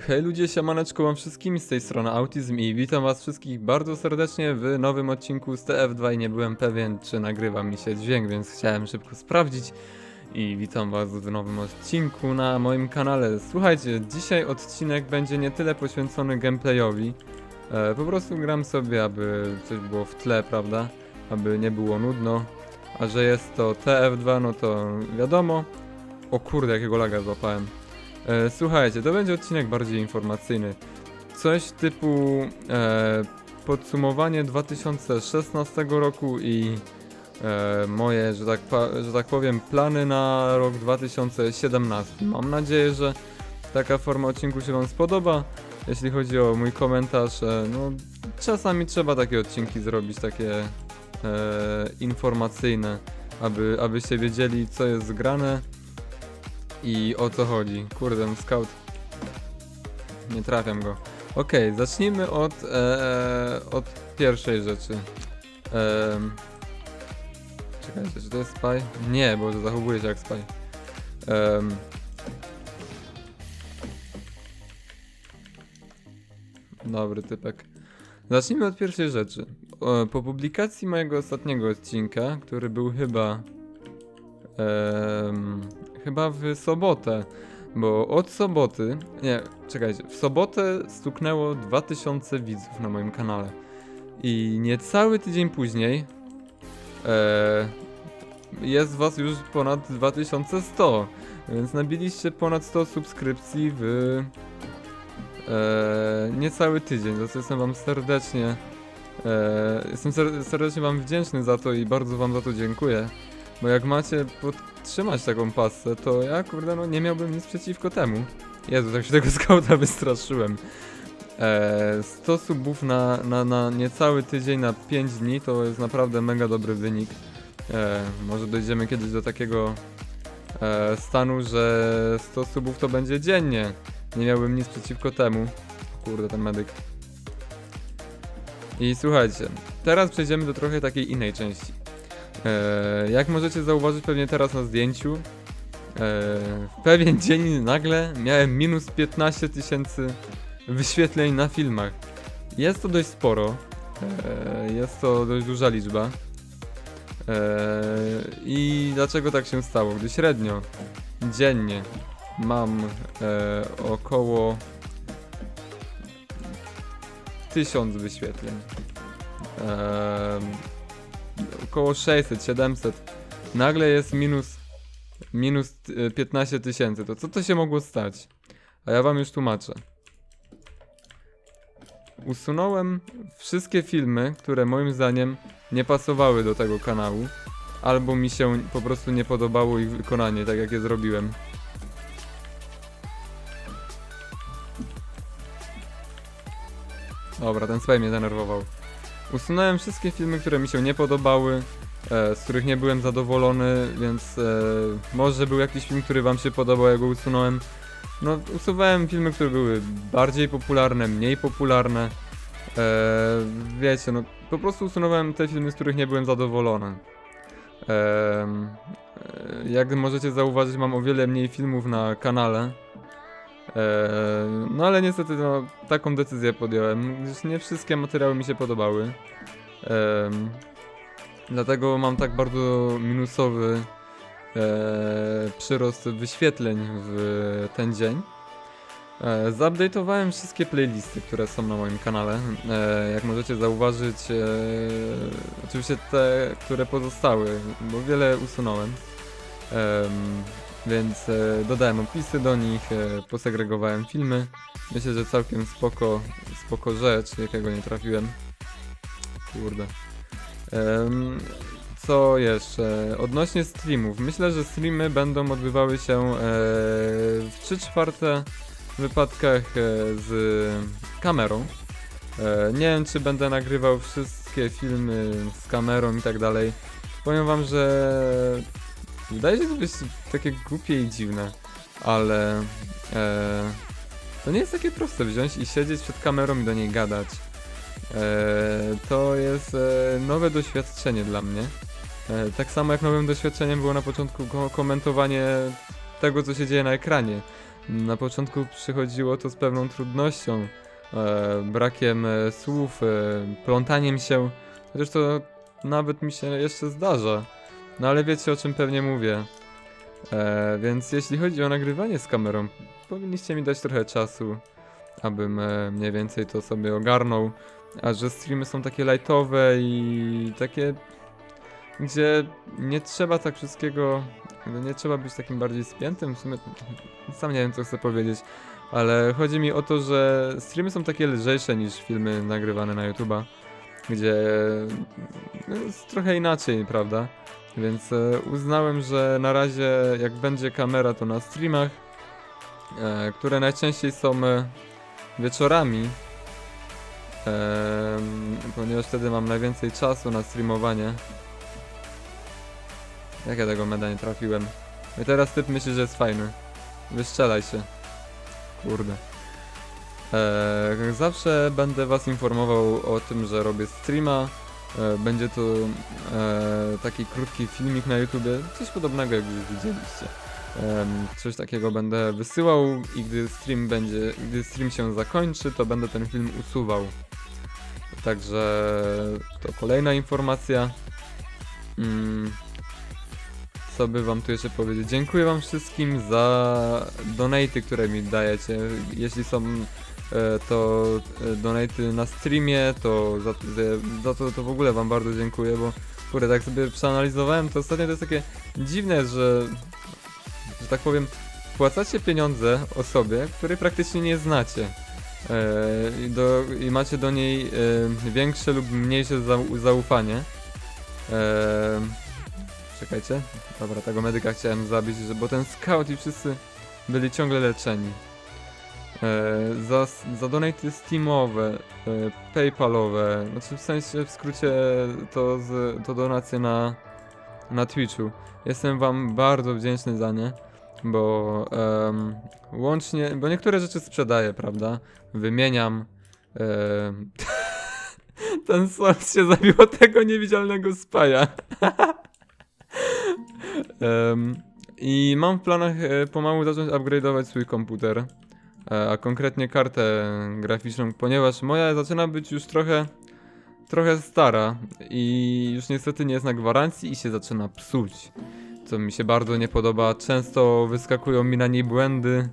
Hej ludzie, siemaneczko wam wszystkim z tej strony Autism i witam was wszystkich bardzo serdecznie w nowym odcinku z TF2 i nie byłem pewien czy nagrywa mi się dźwięk, więc chciałem szybko sprawdzić i witam was w nowym odcinku na moim kanale. Słuchajcie, dzisiaj odcinek będzie nie tyle poświęcony gameplayowi, e, po prostu gram sobie, aby coś było w tle, prawda, aby nie było nudno, a że jest to TF2, no to wiadomo. O kurde, jakiego laga złapałem. E, słuchajcie, to będzie odcinek bardziej informacyjny. Coś typu e, podsumowanie 2016 roku i e, moje, że tak, że tak powiem, plany na rok 2017. Mam nadzieję, że taka forma odcinku się Wam spodoba. Jeśli chodzi o mój komentarz, e, no czasami trzeba takie odcinki zrobić, takie e, informacyjne, aby, abyście wiedzieli, co jest grane i o co chodzi. Kurde, scout. Nie trafiam go. Okej, zacznijmy od, e, od pierwszej rzeczy. Em, czekajcie, czy to jest spy? Nie, bo zachowuje się jak spy. Em, dobry typek. Zacznijmy od pierwszej rzeczy. O, po publikacji mojego ostatniego odcinka, który był chyba chyba w sobotę, bo od soboty, nie, czekajcie, w sobotę stuknęło 2000 widzów na moim kanale i niecały tydzień później e, jest was już ponad 2100, więc nabiliście ponad 100 subskrypcji w e, niecały tydzień, za co jestem wam serdecznie e, jestem ser serdecznie wam wdzięczny za to i bardzo wam za to dziękuję. Bo jak macie podtrzymać taką pasę, to ja kurde no nie miałbym nic przeciwko temu. Jezu, tak się tego skauta wystraszyłem. Eee, 100 subów na, na, na niecały tydzień, na 5 dni to jest naprawdę mega dobry wynik. Eee, może dojdziemy kiedyś do takiego e, stanu, że 100 subów to będzie dziennie. Nie miałbym nic przeciwko temu. Kurde, ten medyk. I słuchajcie, teraz przejdziemy do trochę takiej innej części. E, jak możecie zauważyć pewnie teraz na zdjęciu, e, w pewien dzień nagle miałem minus 15 tysięcy wyświetleń na filmach. Jest to dość sporo, e, jest to dość duża liczba. I dlaczego tak się stało? Gdy średnio dziennie mam około 1000 wyświetleń. E, około 600, 700. Nagle jest minus, minus e, 15 tysięcy. To co to się mogło stać? A ja wam już tłumaczę. Usunąłem wszystkie filmy, które moim zdaniem nie pasowały do tego kanału. Albo mi się po prostu nie podobało ich wykonanie, tak jak je zrobiłem. Dobra, ten sway mnie denerwował. Usunąłem wszystkie filmy, które mi się nie podobały, e, z których nie byłem zadowolony, więc e, może był jakiś film, który wam się podobał, ja go usunąłem. No, usuwałem filmy, które były bardziej popularne, mniej popularne. E, wiecie, no po prostu usunąłem te filmy, z których nie byłem zadowolony. Jak możecie zauważyć, mam o wiele mniej filmów na kanale. E, no ale niestety no, taką decyzję podjąłem, nie wszystkie materiały mi się podobały. Em, dlatego mam tak bardzo minusowy e, przyrost wyświetleń w ten dzień. E, wszystkie playlisty, które są na moim kanale. Jak możecie zauważyć, oczywiście te, które pozostały, bo wiele usunąłem. Em, więc e, dodałem opisy do nich, e, posegregowałem filmy. Myślę, że całkiem spoko, spoko rzecz, jakiego nie trafiłem. Kurde. Co jeszcze? Odnośnie streamów. Myślę, że streamy będą odbywały się e, w 3 czwarte wypadkach e, z kamerą. E, nie wiem, czy będę nagrywał wszystkie filmy z kamerą i tak dalej. Powiem wam, że wydaje się to być takie głupie i dziwne, ale e, to nie jest takie proste wziąć i siedzieć przed kamerą i do niej gadać. E, to jest e, nowe doświadczenie dla mnie. E, tak samo jak nowym doświadczeniem było na początku ko- komentowanie tego, co się dzieje na ekranie. Na początku przychodziło to z pewną trudnością, e, brakiem e, słów, e, plątaniem się, chociaż to nawet mi się jeszcze zdarza. No ale wiecie o czym pewnie mówię. E, więc jeśli chodzi o nagrywanie z kamerą, powinniście mi dać trochę czasu, abym e, mniej więcej to sobie ogarnął. A że streamy są takie lightowe i takie, gdzie nie trzeba tak wszystkiego, nie trzeba być takim bardziej spiętym, w sumie sam nie wiem co chcę powiedzieć, ale chodzi mi o to, że streamy są takie lżejsze niż filmy nagrywane na YouTube'a, gdzie no, jest trochę inaczej, prawda? Więc e, uznałem, że na razie jak będzie kamera to na streamach, e, które najczęściej są e, wieczorami, ponieważ wtedy mam najwięcej czasu na streamowanie. Jak ja tego meda nie trafiłem? I teraz typ myśli, że jest fajny. Wystrzelaj się. Kurde. Eee, zawsze będę was informował o tym, że robię streama. E, będzie to e, taki krótki filmik na YouTubie, coś podobnego jak już widzieliście. Coś takiego będę wysyłał i gdy stream będzie, gdy stream się zakończy, to będę ten film usuwał. Także to kolejna informacja. Mm, co by wam tu jeszcze powiedzieć? Dziękuję wam wszystkim za donaty, które mi dajecie. Jeśli są to e, donaty na streamie, to za, za, za to, to w ogóle wam bardzo dziękuję, bo kurde, tak sobie przeanalizowałem, to ostatnio to jest takie dziwne, że że tak powiem, płacacie pieniądze osobie, której praktycznie nie znacie. E, i, do, I macie do niej e, większe lub mniejsze zau, zaufanie. E, czekajcie. Dobra, tego medyka chciałem zabić, bo ten scout i wszyscy byli ciągle leczeni. E, za, za donaty steamowe, e, paypalowe, znaczy w sensie w skrócie to, z, to donacje na, na Twitchu. Jestem wam bardzo wdzięczny za nie, bo łącznie, bo niektóre rzeczy sprzedaję, prawda? Wymieniam. em, ten słoń się zabił od tego niewidzialnego spaja. I mam w planach e, pomału zacząć upgrade'ować swój komputer, e, a konkretnie kartę graficzną, ponieważ moja zaczyna być już trochę, trochę stara i już niestety nie jest na gwarancji i się zaczyna psuć, co mi się bardzo nie podoba. Często wyskakują mi na niej błędy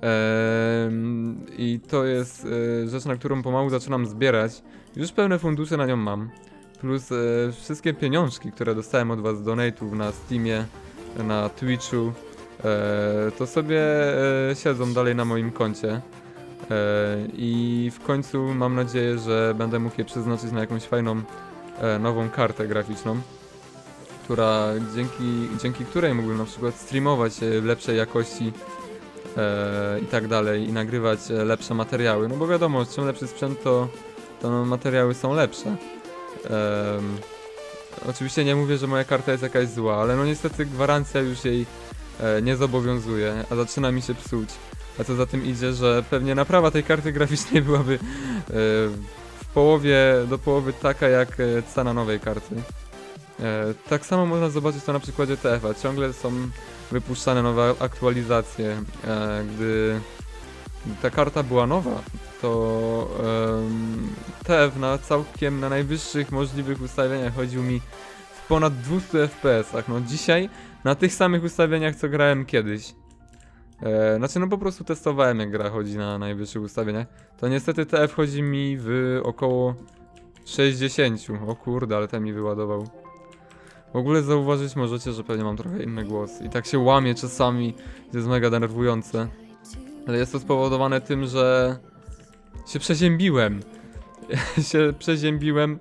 em, i to jest e, rzecz, na którą pomału zaczynam zbierać. Już pełne fundusze na nią mam. Plus e, wszystkie pieniążki, które dostałem od was z donate'ów na Steamie, na Twitchu, e, to sobie e, siedzą dalej na moim koncie. E, I w końcu mam nadzieję, że będę mógł je przeznaczyć na jakąś fajną e, nową kartę graficzną, która dzięki, dzięki której mógłbym na przykład streamować e, w lepszej jakości e, i tak dalej i nagrywać e, lepsze materiały. No bo wiadomo, czym lepszy sprzęt, to, to materiały są lepsze. Oczywiście nie mówię, że moja karta jest jakaś zła, ale no niestety gwarancja już jej e, nie zobowiązuje, a zaczyna mi się psuć. A co za tym idzie, że pewnie naprawa tej karty graficznej byłaby e, w połowie, do połowy taka jak e, cena nowej karty. E, tak samo można zobaczyć to na przykładzie TF-a. Ciągle są wypuszczane nowe aktualizacje. E, gdy, ta karta była nowa, to TF na całkiem na najwyższych możliwych ustawieniach chodził mi w ponad 200 FPS-ach. No dzisiaj na tych samych ustawieniach co grałem kiedyś. E, znaczy no po prostu testowałem jak gra chodzi na najwyższych ustawieniach. To niestety TF chodzi mi w około 60. O kurde, ale ten mi wyładował. W ogóle zauważyć możecie, że pewnie mam trochę inny głos i tak się łamie czasami, jest mega denerwujące. Ale jest to spowodowane tym, że się przeziębiłem. się przeziębiłem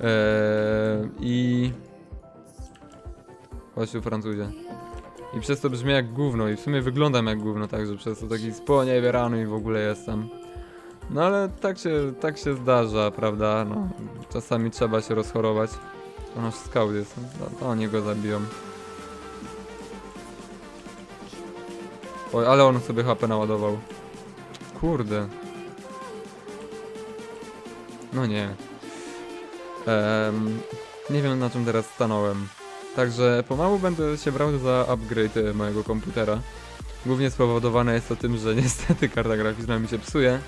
eee, i... Właśnie Francuzie. I przez to brzmię jak gówno i w sumie wyglądam jak gówno, także przez to taki sponiewierany i w ogóle jestem. No ale tak się, tak się zdarza, prawda? No, czasami trzeba się rozchorować. To nasz scout jest, to, oni go zabiją. Oj, ale on sobie HP naładował. Kurde. No nie. Nie wiem na czym teraz stanąłem. Także pomału będę się brał za upgrade mojego komputera. Głównie spowodowane jest to tym, że niestety karta graficzna mi się psuje.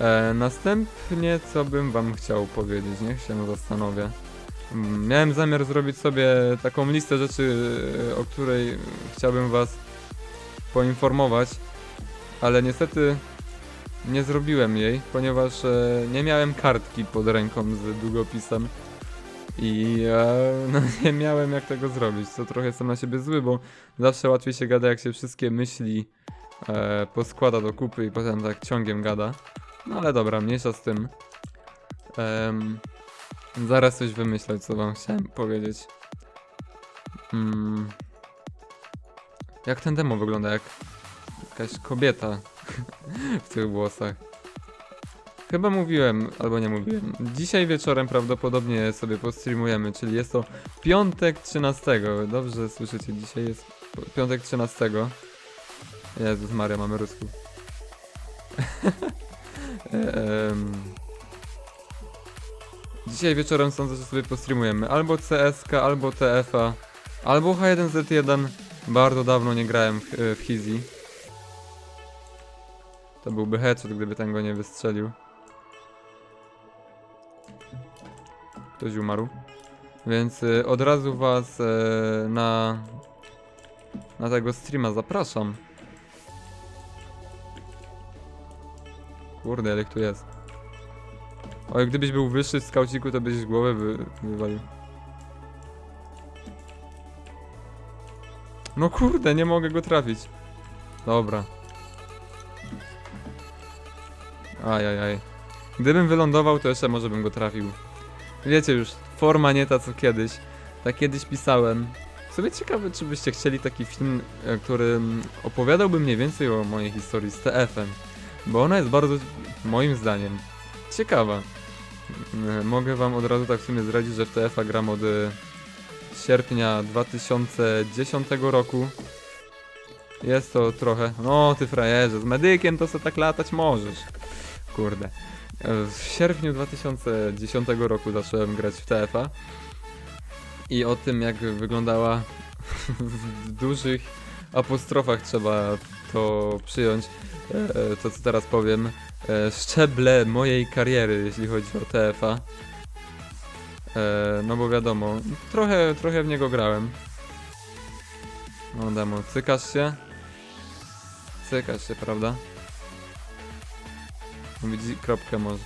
E, następnie co bym wam chciał powiedzieć, niech się zastanowię. Mm, Miałem zamiar zrobić sobie taką listę rzeczy, e, o której chciałbym was poinformować, ale niestety nie zrobiłem jej, ponieważ e, nie miałem kartki pod ręką z długopisem i e, no, nie miałem jak tego zrobić, co trochę jestem na siebie zły, bo zawsze łatwiej się gada jak się wszystkie myśli e, poskłada do kupy i potem tak ciągiem gada. No ale dobra, mniejsza z tym. Em, zaraz coś wymyślę, co wam chciałem powiedzieć. Mm. Jak ten demo wygląda? Jak jakaś kobieta w tych włosach. Chyba mówiłem, albo nie mówiłem. Dzisiaj wieczorem prawdopodobnie sobie postreamujemy, czyli jest to piątek 13. Dobrze słyszycie, dzisiaj jest piątek 13. Jezus Maria, mamy rusku. Dzisiaj wieczorem sądzę, że sobie postreamujemy albo CSK, albo TFA, albo H1Z1. Bardzo dawno nie grałem w, w Hizi. To byłby headshot, gdyby ten go nie wystrzelił. Ktoś umarł. Więc y, od razu was y, na, na tego streama zapraszam. Kurde, jak tu jest. Oj, gdybyś był wyższy w skauciku, to byś głowę wy, wywalił. No kurde, nie mogę go trafić. Dobra. Ajajaj. Gdybym wylądował, to jeszcze może bym go trafił. Wiecie już, forma nie ta co kiedyś. Tak kiedyś pisałem. W sobie ciekawe, czy byście chcieli taki film, e, który opowiadałby mniej więcej o mojej historii z TF-em. Bo ona jest bardzo, moim zdaniem, ciekawa. Mm, Mogę wam od razu tak w sumie zdradzić, że w TF-a gram od e, sierpnia 2010 roku. Jest to trochę. No, ty frajerze, z medykiem to sobie tak latać możesz. Kurde. E, W sierpniu 2010 roku zacząłem grać w TFA. I o tym, jak wyglądała w dużych apostrofach trzeba to przyjąć, e, to co teraz powiem, e, szczeble mojej kariery, jeśli chodzi o TFA. E, No bo wiadomo, trochę, trochę w niego grałem. No demo, cykasz się? Cykasz się, prawda? Widzi kropkę może.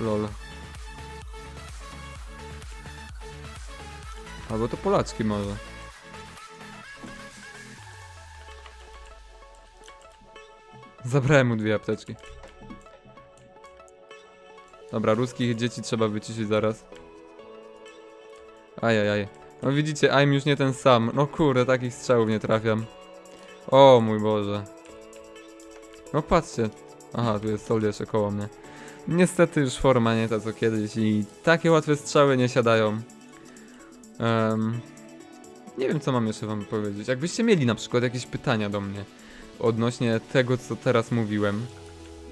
Lol. Albo to Polaczki może. Zabrałem mu dwie apteczki. Dobra, ruskich dzieci trzeba wyciszyć zaraz. Ajajaj. No widzicie, I'm już nie ten sam. No kurde, takich strzałów nie trafiam. O mój Boże. No patrzcie. Aha, tu jest sol jeszcze koło mnie. Niestety już forma nie ta co kiedyś i takie łatwe strzały nie siadają. Em, nie wiem co mam jeszcze wam powiedzieć. Jakbyście mieli na przykład jakieś pytania do mnie odnośnie tego co teraz mówiłem,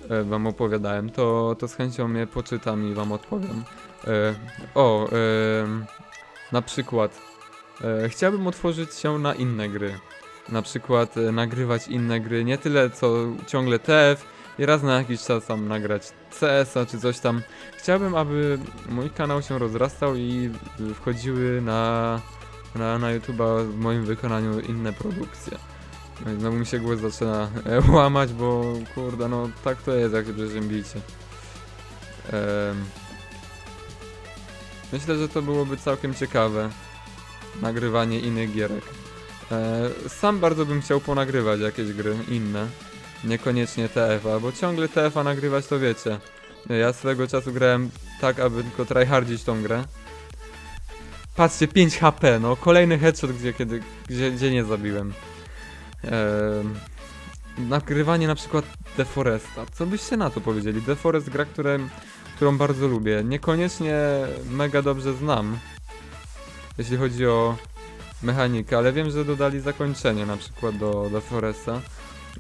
e, wam opowiadałem, to, to z chęcią je poczytam i wam odpowiem. E, o, em, na przykład e, chciałbym otworzyć się na inne gry. Na przykład e, nagrywać inne gry, nie tyle co ciągle TF i raz na jakiś czas tam nagrać CS-a czy coś tam. Chciałbym, aby mój kanał się rozrastał i wchodziły na, na, na YouTube'a w moim wykonaniu inne produkcje. No Znowu mi się głos zaczyna e, łamać, bo kurde, no tak to jest, jak się przeziębicie. Myślę, że to byłoby całkiem ciekawe. Nagrywanie innych gierek. E, sam bardzo bym chciał ponagrywać jakieś gry inne. Niekoniecznie TFA, bo ciągle TFA nagrywać to wiecie. Ja swego czasu grałem tak, aby tylko tryhardzić tą grę. Patrzcie, 5 HP, no kolejny headshot, gdzie, kiedy, gdzie, gdzie nie zabiłem. Ehm, nagrywanie na przykład Deforesta. Co byście na to powiedzieli? Deforest gra, które, którą bardzo lubię. Niekoniecznie mega dobrze znam, jeśli chodzi o mechanikę, ale wiem, że dodali zakończenie na przykład do Deforesta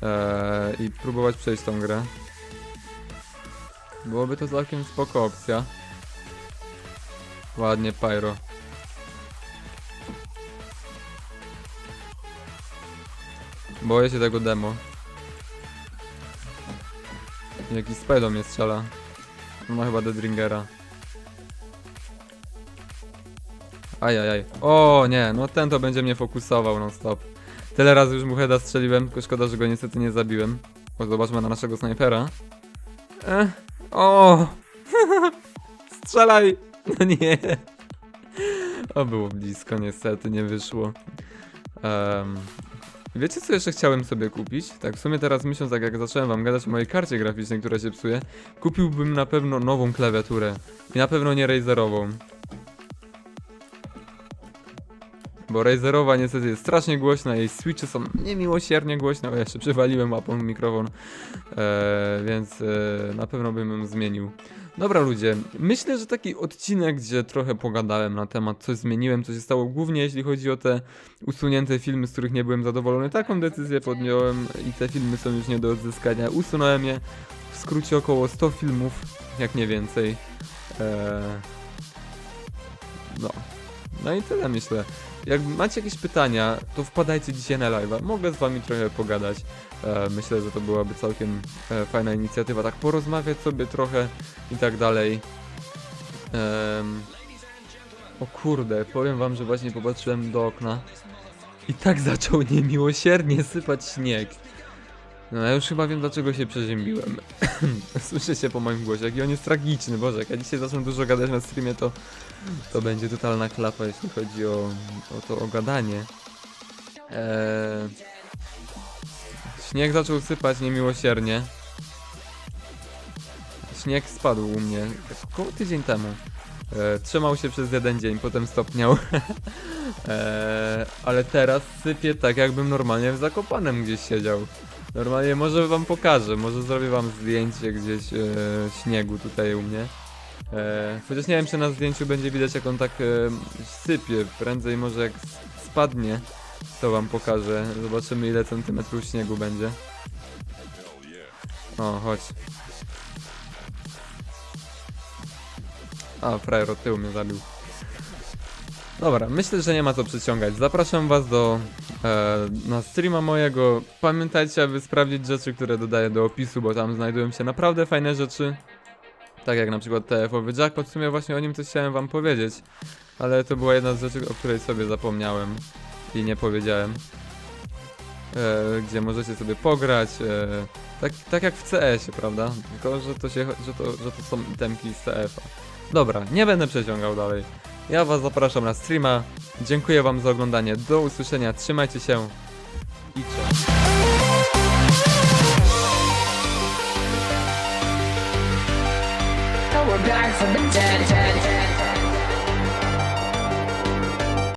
eee, i próbować przejść tą grę. Byłoby to całkiem spoko opcja. Ładnie, Pyro. Boję się tego demo. Jakiś spedo mnie strzela. No ma chyba Deadringera. Ajajaj. O nie, no ten to będzie mnie fokusował non stop. Tyle razy już mu heada strzeliłem, tylko szkoda, że go niestety nie zabiłem. O, zobaczmy na naszego snajpera. Eh. O! Strzelaj! No nie. O, było blisko, niestety, nie wyszło. Em, wiecie, co jeszcze chciałem sobie kupić? Tak, w sumie teraz myśląc, tak jak zacząłem wam gadać o mojej karcie graficznej, która się psuje, kupiłbym na pewno nową klawiaturę. I na pewno nie Razerową. Bo Razerowa niestety jest strasznie głośna, jej switche są niemiłosiernie głośne, o jeszcze przywaliłem łapą mikrofon, e, więc e, na pewno bym ją zmienił. Dobra ludzie, myślę, że taki odcinek, gdzie trochę pogadałem na temat, coś zmieniłem, co się stało, głównie jeśli chodzi o te usunięte filmy, z których nie byłem zadowolony, taką decyzję podjąłem i te filmy są już nie do odzyskania. Usunąłem je, w skrócie około 100 filmów, jak nie więcej. E, no. No i tyle myślę. Jak macie jakieś pytania, to wpadajcie dzisiaj na live'a. Mogę z wami trochę pogadać. E, myślę, że to byłaby całkiem e, fajna inicjatywa. Tak porozmawiać sobie trochę i tak dalej. O kurde, powiem wam, że właśnie popatrzyłem do okna i tak zaczął niemiłosiernie sypać śnieg. No ja już chyba wiem dlaczego się przeziębiłem. Słyszycie po moim głosie, jaki on jest tragiczny. Boże, jak ja dzisiaj zacznę dużo gadać na streamie, to, to będzie totalna klapa, jeśli chodzi o, o to o gadanie. Eee... Śnieg zaczął sypać niemiłosiernie. Śnieg spadł u mnie około tydzień temu. E, trzymał się przez jeden dzień, potem stopniał. e, ale teraz sypie tak, jakbym normalnie w Zakopanem gdzieś siedział. Normalnie może wam pokażę, może zrobię wam zdjęcie gdzieś e, śniegu tutaj u mnie. E, chociaż nie wiem, czy na zdjęciu będzie widać, jak on tak e, sypie. Prędzej może jak spadnie, to wam pokażę. Zobaczymy, ile centymetrów śniegu będzie. O, chodź. A, frajer od tyłu mnie zabił. Dobra, myślę, że nie ma co przyciągać. Zapraszam was do e, na streama mojego. Pamiętajcie, aby sprawdzić rzeczy, które dodaję do opisu, bo tam znajdują się naprawdę fajne rzeczy. Tak jak na przykład TF-owy jackpot, w sumie właśnie o nim coś chciałem wam powiedzieć. Ale to była jedna z rzeczy, o której sobie zapomniałem i nie powiedziałem. E, gdzie możecie sobie pograć. E, tak, tak jak w CS-ie, prawda? Tylko, że to, się, że to, że to są itemki z TF-a. Dobra, nie będę przeciągał dalej. Ja was zapraszam na streama. Dziękuję wam za oglądanie. Do usłyszenia. Trzymajcie się. I cześć. Back from the dead, dead.